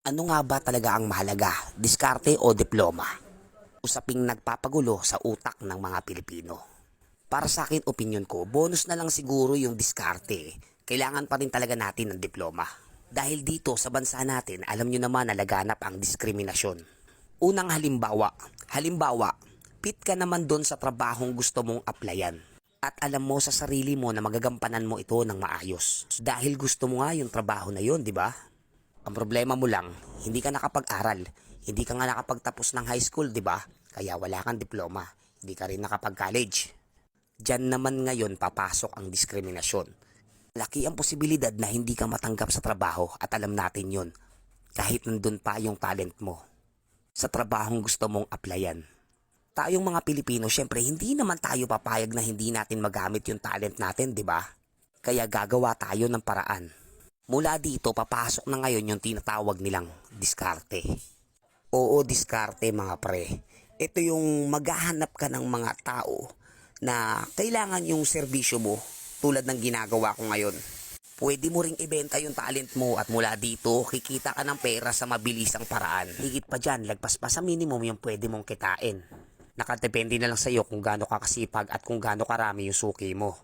Ano nga ba talaga ang mahalaga, diskarte o diploma? Usaping nagpapagulo sa utak ng mga Pilipino. Para sa akin, opinion ko, bonus na lang siguro yung diskarte. Kailangan pa rin talaga natin ng diploma. Dahil dito sa bansa natin, alam nyo naman na laganap ang diskriminasyon. Unang halimbawa, halimbawa, fit ka naman doon sa trabahong gusto mong applyan. At alam mo sa sarili mo na magagampanan mo ito ng maayos. Dahil gusto mo nga yung trabaho na yon, di ba? Ang problema mo lang, hindi ka nakapag-aral. Hindi ka nga nakapagtapos ng high school, di ba? Kaya wala kang diploma. Hindi ka rin nakapag-college. Diyan naman ngayon papasok ang diskriminasyon. Laki ang posibilidad na hindi ka matanggap sa trabaho at alam natin yon. Kahit nandun pa yung talent mo. Sa trabahong gusto mong applyan. Tayong mga Pilipino, syempre hindi naman tayo papayag na hindi natin magamit yung talent natin, di ba? Kaya gagawa tayo ng paraan. Mula dito, papasok na ngayon yung tinatawag nilang diskarte. Oo, diskarte mga pre. Ito yung maghahanap ka ng mga tao na kailangan yung serbisyo mo tulad ng ginagawa ko ngayon. Pwede mo ring ibenta yung talent mo at mula dito, kikita ka ng pera sa mabilisang paraan. Higit pa dyan, lagpas pa sa minimum yung pwede mong kitain. Nakadepende na lang sa iyo kung gaano ka kasipag at kung gaano karami yung suki mo.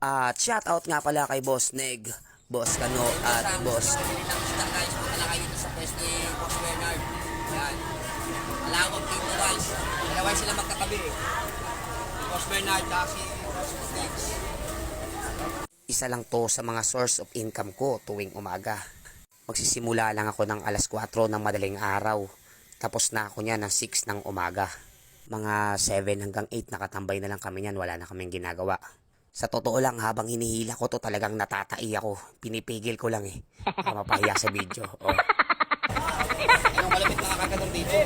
At shoutout nga pala kay Boss Neg, Boss Kano at Boss Isda guys, punta lang kayo dito sa pwesto ni Boss Bernard. Yan. Alawag Tito Walsh. Dalaway sila magkatabi. Si Boss Bernard at si Boss Snakes. Isa lang to sa mga source of income ko tuwing umaga. Magsisimula lang ako ng alas 4 ng madaling araw. Tapos na ako niya ng 6 ng umaga. Mga 7 hanggang 8 nakatambay na lang kami niyan. Wala na kaming ginagawa. Sa totoo lang, habang hinihila ko to talagang natatai ako. Pinipigil ko lang eh. Baka mapahiya sa video. Oh. Anong malapit mga kagador dito?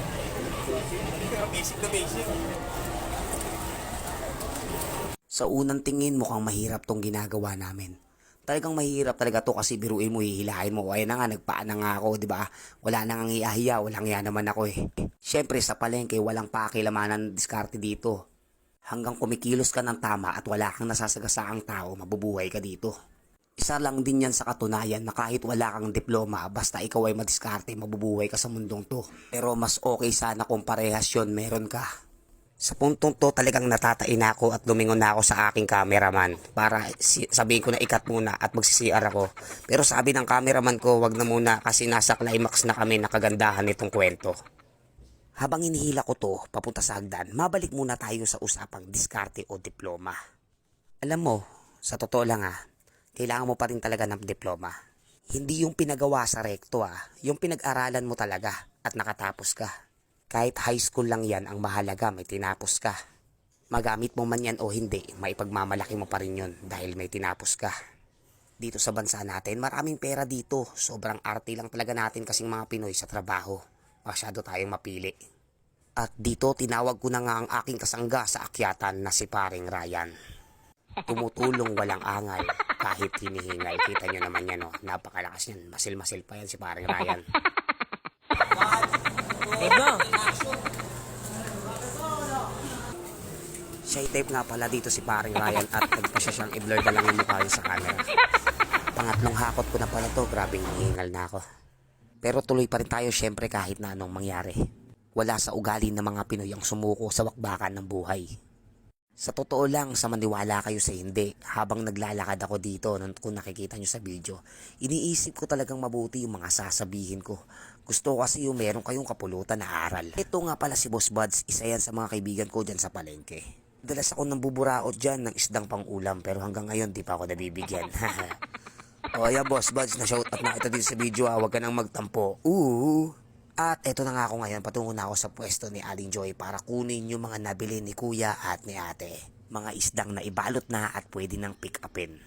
Basic na basic. Sa unang tingin mukhang mahirap tong ginagawa namin. Talagang mahirap talaga to kasi biruin mo, hihilahin mo. Ayun na nga, nagpaan na nga ako, di ba? Wala nang ang iyahiya, walang iya naman ako eh. Siyempre sa palengke, walang pakilamanan ng diskarte dito. Hanggang kumikilos ka ng tama at wala kang nasasagasaang tao, mabubuhay ka dito. Isa lang din yan sa katunayan na kahit wala kang diploma, basta ikaw ay madiskarte, mabubuhay ka sa mundong to. Pero mas okay sana kung parehas yun meron ka. Sa puntong to talagang natatain na ako at lumingon na ako sa aking cameraman para si- sabihin ko na ikat muna at magsi-CR ako. Pero sabi ng cameraman ko wag na muna kasi nasa climax na kami na kagandahan nitong kwento. Habang inihila ko to papunta sa hagdan, mabalik muna tayo sa usapang diskarte o diploma. Alam mo, sa totoo lang ah, kailangan mo pa rin talaga ng diploma. Hindi yung pinagawa sa rekto ah, yung pinag-aralan mo talaga at nakatapos ka. Kahit high school lang yan, ang mahalaga may tinapos ka. Magamit mo man yan o hindi, maipagmamalaki mo pa rin yun dahil may tinapos ka. Dito sa bansa natin, maraming pera dito. Sobrang arte lang talaga natin kasing mga Pinoy sa trabaho. Masyado tayong mapili. At dito tinawag ko na nga ang aking kasangga sa akyatan na si paring Ryan. Tumutulong walang angal kahit hinihingal. Kita nyo naman yan, oh. napakalakas yan. Masil-masil pa yan si paring Ryan. Shy tape nga pala dito si paring Ryan at nagpa siya siyang i-blur na lang yung mukha sa camera. Pangatlong hakot ko na pala to, grabe hinihingal na ako. Pero tuloy pa rin tayo syempre kahit na anong mangyari. Wala sa ugali ng mga Pinoy ang sumuko sa wakbakan ng buhay. Sa totoo lang, sa maniwala kayo sa hindi, habang naglalakad ako dito, kung nakikita nyo sa video, iniisip ko talagang mabuti yung mga sasabihin ko. Gusto ko kasi yung meron kayong kapulutan na aral. Ito nga pala si Boss Buds, isa yan sa mga kaibigan ko dyan sa palengke. Dalas ako ng buburaot dyan ng isdang pang ulam, pero hanggang ngayon di pa ako nabibigyan. o yeah, Boss Buds, na shoutout na kita dito sa video ah, huwag ka nang magtampo. Ooh! At eto na nga ako ngayon, patungo na ako sa pwesto ni Aling Joy para kunin yung mga nabili ni Kuya at ni Ate. Mga isdang na ibalot na at pwede nang pick upin.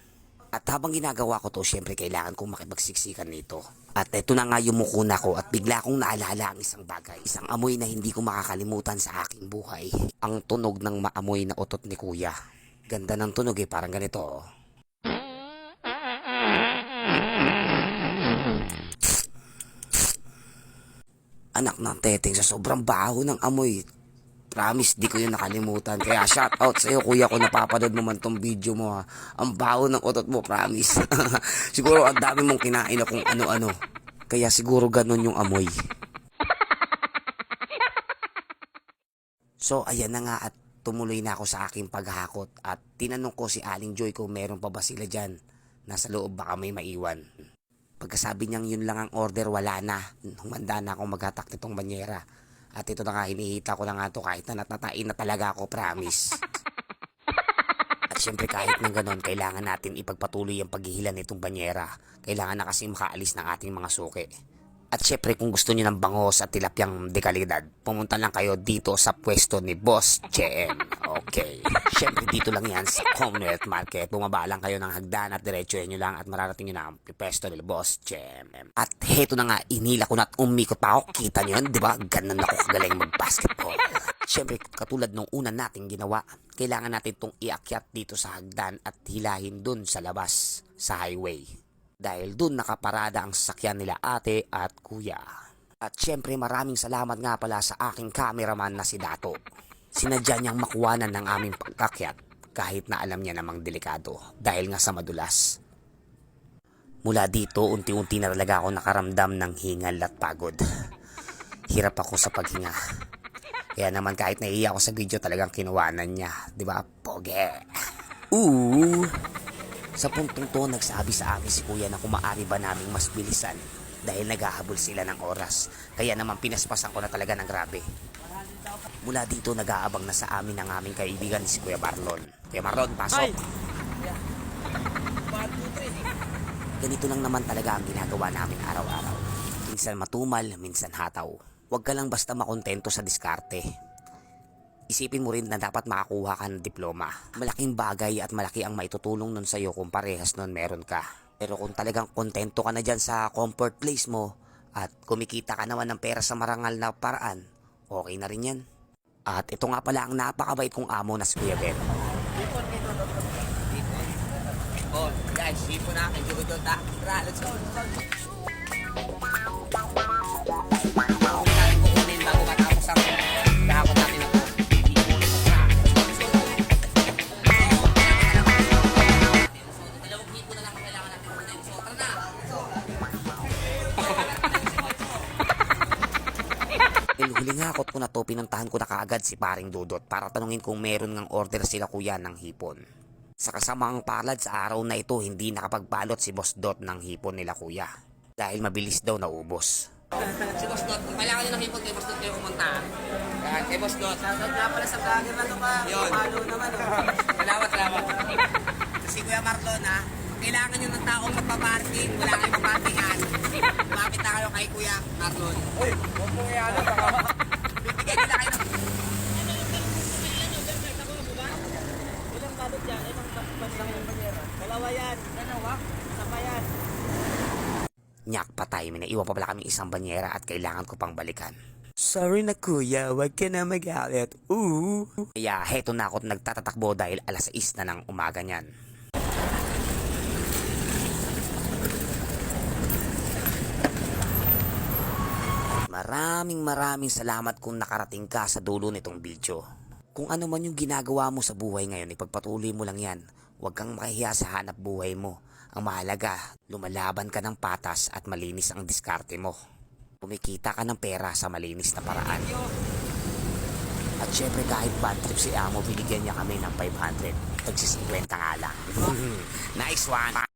At habang ginagawa ko to, syempre kailangan kong makipagsiksikan nito. At eto na nga yung mukuna ko at bigla kong naalala ang isang bagay. Isang amoy na hindi ko makakalimutan sa aking buhay. Ang tunog ng maamoy na utot ni Kuya. Ganda ng tunog eh, parang ganito. oh. Anak ng teteng sa sobrang baho ng amoy. Promise, di ko yun nakalimutan. Kaya shout out sa iyo, kuya, kung napapanood mo man tong video mo ha. Ang baho ng utot mo, promise. Siguro ang dami mong kinain na kung ano-ano. Kaya siguro ganun yung amoy. So ayan na nga at tumuloy na ako sa aking paghahakot at tinanong ko si Aling Joy kung meron pa ba sila dyan. Nasa loob baka may maiwan. Pagkasabi niyang yun lang ang order, wala na. Humanda na akong maghatak nitong banyera. At ito na nga, hinihita ko na nga to kahit na natatain na talaga ako, promise. At syempre kahit nang ganon, kailangan natin ipagpatuloy ang paghihila nitong banyera. Kailangan na kasi makaalis ng ating mga suki. At syempre kung gusto niyo ng bangos at tilapyang dekalidad, pumunta lang kayo dito sa pwesto ni Boss JM. Okay. Syempre dito lang yan sa Commonwealth Market. Bumaba lang kayo ng hagdan at diretsuhin nyo lang at mararating nyo na ang pwesto ni Boss JM. At heto na nga, inila ko na at umikot pa ako. Kita nyo yan, di ba? Ganun ako kagaling mag-basketball. Syempre, katulad nung una nating ginawa, kailangan natin itong iakyat dito sa hagdan at hilahin dun sa labas, sa highway dahil dun nakaparada ang sasakyan nila ate at kuya. At syempre maraming salamat nga pala sa aking cameraman na si Dato. Sinadya niyang makuwanan ng aming pagkakyat kahit na alam niya namang delikado dahil nga sa madulas. Mula dito, unti-unti na talaga ako nakaramdam ng hingal at pagod. Hirap ako sa paghinga. Kaya naman kahit naiiyak ako sa video talagang kinuwanan niya. Di ba? Poge. Ooh. Sa puntong to, nagsabi sa amin si kuya na kung maaari ba naming mas bilisan dahil naghahabol sila ng oras. Kaya naman pinaspasan ko na talaga ng grabe. Mula dito, nag-aabang na sa amin ang aming kaibigan si Kuya Marlon. Kuya Marlon, pasok! Ganito lang naman talaga ang ginagawa namin araw-araw. Minsan matumal, minsan hataw. Huwag ka lang basta makontento sa diskarte. Isipin mo rin na dapat makakuha ka ng diploma. Malaking bagay at malaki ang maitutulong nun sa'yo kung parehas nun meron ka. Pero kung talagang kontento ka na dyan sa comfort place mo at kumikita ka naman ng pera sa marangal na paraan, okay na rin yan. At ito nga pala ang napakabait kong amo na si Kuya Ben. Oh, guys, sipo na. Kay Jugo ta. Let's go. To, pinuntahan ko na kaagad si paring Dudot para tanungin kung meron ng order sila kuya ng hipon. Sa kasamaang palad sa araw na ito, hindi nakapagbalot si Boss Dot ng hipon nila kuya. Dahil mabilis daw naubos. Si Boss Dot, kung kailangan nyo ng hipon kay Boss Dot kayo pumunta. Yan, kay Boss Dot. Shoutout nga pala sa vlogger na to ba? Yun. Follow naman. Salamat, salamat. Si Kuya Marlon ha, kailangan nyo ng taong magpaparking. Wala kayong maparkingan. Lumapit na kayo kay Kuya Marlon. Uy, huwag mo yan. Bibigyan nila kayo ng Nyak patay, may naiwan pa pala kami isang banyera at kailangan ko pang balikan. Sorry na kuya, wag ka na magalit. Ooh. Kaya heto na ako nagtatatakbo dahil alas 6 na ng umaga niyan. Maraming maraming salamat kung nakarating ka sa dulo nitong video. Kung ano man yung ginagawa mo sa buhay ngayon, ipagpatuloy mo lang yan. Huwag kang makahiya sa hanap buhay mo. Ang mahalaga, lumalaban ka ng patas at malinis ang diskarte mo. Kumikita ka ng pera sa malinis na paraan. At syempre kahit bad trip si Amo, binigyan niya kami ng 500. Tagsi 50 nga lang. nice one!